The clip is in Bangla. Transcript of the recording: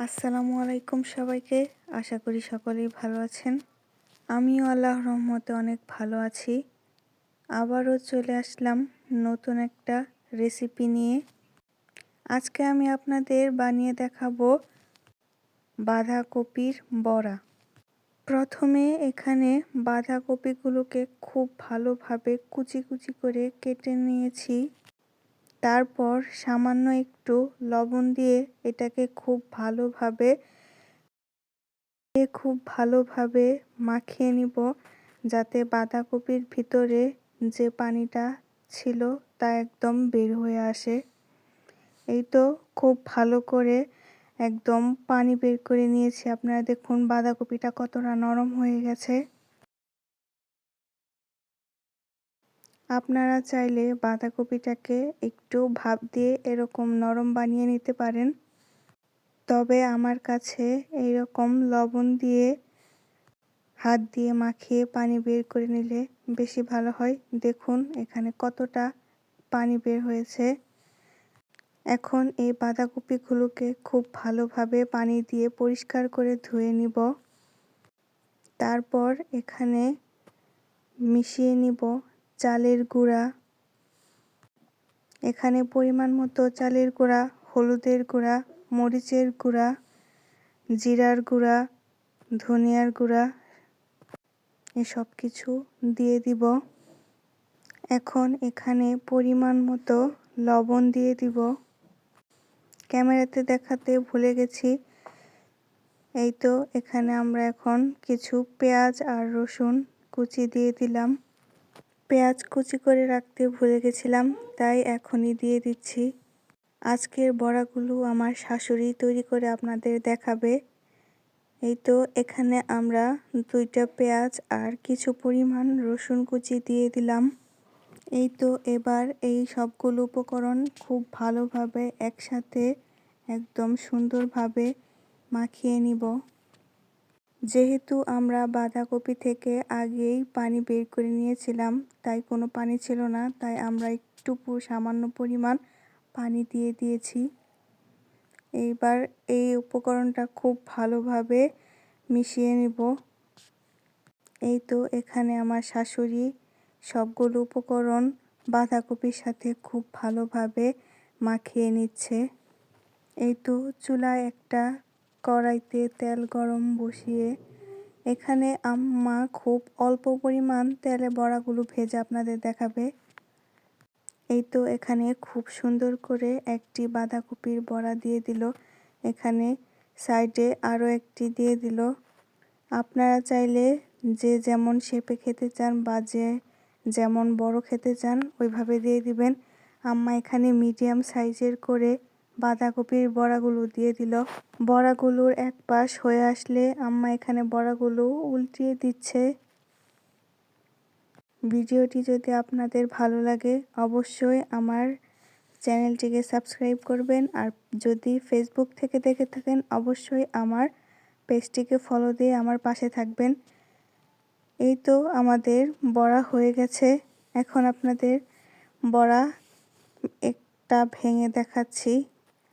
আসসালামু আলাইকুম সবাইকে। আশা করি সকলেই ভালো আছেন। আমিও আল্লাহর রহমতে অনেক ভালো আছি। আবারও চলে আসলাম নতুন একটা রেসিপি নিয়ে। আজকে আমি আপনাদের বানিয়ে দেখাবো বাঁধাকপির বড়া। প্রথমে এখানে বাঁধাকপিগুলোকে খুব ভালোভাবে কুচি কুচি করে কেটে নিয়েছি। তারপর সামান্য একটু লবণ দিয়ে এটাকে খুব ভালোভাবে খুব ভালোভাবে মাখিয়ে নিব, যাতে বাঁধাকপির ভিতরে যে পানিটা ছিল তা একদম বের হয়ে আসে। এই তো খুব ভালো করে একদম পানি বের করে নিয়েছি। আপনারা দেখুন বাঁধাকপিটা কতটা নরম হয়ে গেছে। আপনারা চাইলে বাঁধাকপিটাকে একটু ভাপ দিয়ে এরকম নরম বানিয়ে নিতে পারেন। তবে আমার কাছে এইরকম লবণ দিয়ে হাত দিয়ে মাখিয়ে পানি বের করে নিলে বেশি ভালো হয়। দেখুন এখানে কতটা পানি বের হয়েছে। এখন এই বাঁধাকপিগুলোকে খুব ভালোভাবে পানি দিয়ে পরিষ্কার করে ধুয়ে নিব। তারপর এখানে মিশিয়ে নিব চালের গুঁড়া। এখানে পরিমাণ মতো চালের গুঁড়া, হলুদের গুঁড়া, মরিচের গুঁড়া, জিরার গুঁড়া, ধনিয়ার গুঁড়া এসব কিছু দিয়ে দিব। এখন এখানে পরিমাণ মতো লবণ দিয়ে দিব। ক্যামেরাতে দেখাতে ভুলে গেছি। এই তো এখানে আমরা এখন কিছু পেঁয়াজ আর রসুন কুচি দিয়ে দিলাম। পেঁয়াজ কুচি করে রাখতে ভুলে গেছিলাম, তাই এখনই দিয়ে দিচ্ছি। আজকের বড়াগুলো আমার শাশুড়ি তৈরি করে আপনাদের দেখাবে। এই তো, এখানে আমরা দুইটা পেঁয়াজ আর কিছু পরিমাণ রসুন কুচি দিয়ে দিলাম। এই তো, এবার এই সবগুলো উপকরণ খুব ভালোভাবে একসাথে, একদম সুন্দরভাবে মাখিয়ে নিব। যেহেতু আমরা বাঁধাকপি থেকে আগেই পানি বের করে নিয়েছিলাম, তাই কোনো পানি ছিল না, তাই আমরা একটু সামান্য পরিমাণ পানি দিয়ে দিয়েছি। এইবার এই উপকরণটা খুব ভালোভাবে মিশিয়ে নিব। এই তো এখানে আমার শাশুড়ি সবগুলো উপকরণ বাঁধাকপির সাথে খুব ভালোভাবে মাখিয়ে নিচ্ছে। এই তো চুলায় একটা কড়াইতে তেল গরম বসিয়ে এখানে আম্মা খুব অল্প পরিমাণ তেলে বড়াগুলো ভেজে আপনাদের দেখাবে। এই তো এখানে খুব সুন্দর করে একটি বাঁধাকপির বড়া দিয়ে দিল। এখানে সাইডে আরও একটি দিয়ে দিল। আপনারা চাইলে যে যেমন শেপে খেতে চান বা যে যেমন বড় খেতে চান, ওইভাবে দিয়ে দিবেন। আম্মা এখানে মিডিয়াম সাইজের করে বাঁধাকপির বড়াগুলো দিয়ে দিল। বড়াগুলোর এক পাশ হয়ে আসলে আম্মা এখানে বড়াগুলো উল্টিয়ে দিচ্ছে। ভিডিওটি যদি আপনাদের ভালো লাগে, অবশ্যই আমার চ্যানেলটিকে সাবস্ক্রাইব করবেন। আর যদি ফেসবুক থেকে দেখে থাকেন, অবশ্যই আমার পেজটিকে ফলো দিয়ে আমার পাশে থাকবেন। এই তো আমাদের বড়া হয়ে গেছে। এখন আপনাদের বড়া একটা ভেঙে দেখাচ্ছি।